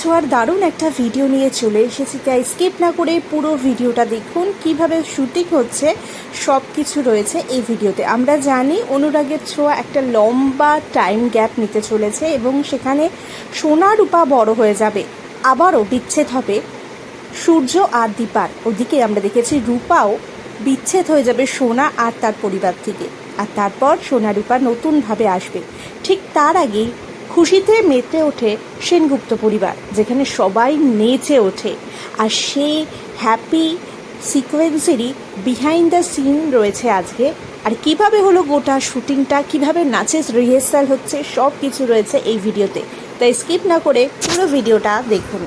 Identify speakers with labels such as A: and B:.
A: ছোঁয়ার দারুণ একটা ভিডিও নিয়ে চলে এসেছি। তাই স্কিপ না করে পুরো ভিডিওটা দেখুন। কীভাবে শুটিং হচ্ছে সব কিছু রয়েছে এই ভিডিওতে। আমরা জানি অনুরাগের ছোঁয়া একটা লম্বা টাইম গ্যাপ নিতে চলেছে এবং সেখানে সোনা রূপা বড় হয়ে যাবে, আবারও বিচ্ছেদ হবে। সূর্য আর দীপার ওদিকে আমরা দেখেছি রূপাও বিচ্ছেদ হয়ে যাবে সোনা আর তার পরিবার থেকে। আর তারপর সোনা রূপা নতুনভাবে আসবে। ঠিক তার আগেই খুশিতে মেতে ওঠে সেনগুপ্ত পরিবার, যেখানে সবাই নেচে ওঠে। আর সেই হ্যাপি সিকোয়েন্সেরই বিহাইন্ড দ্য সিন রয়েছে আজকে। আর কীভাবে হলো গোটা শুটিংটা, কীভাবে নাচের রিহার্সাল হচ্ছে সব কিছু রয়েছে এই ভিডিওতে তাই স্কিপ না করে পুরো ভিডিওটা দেখুন।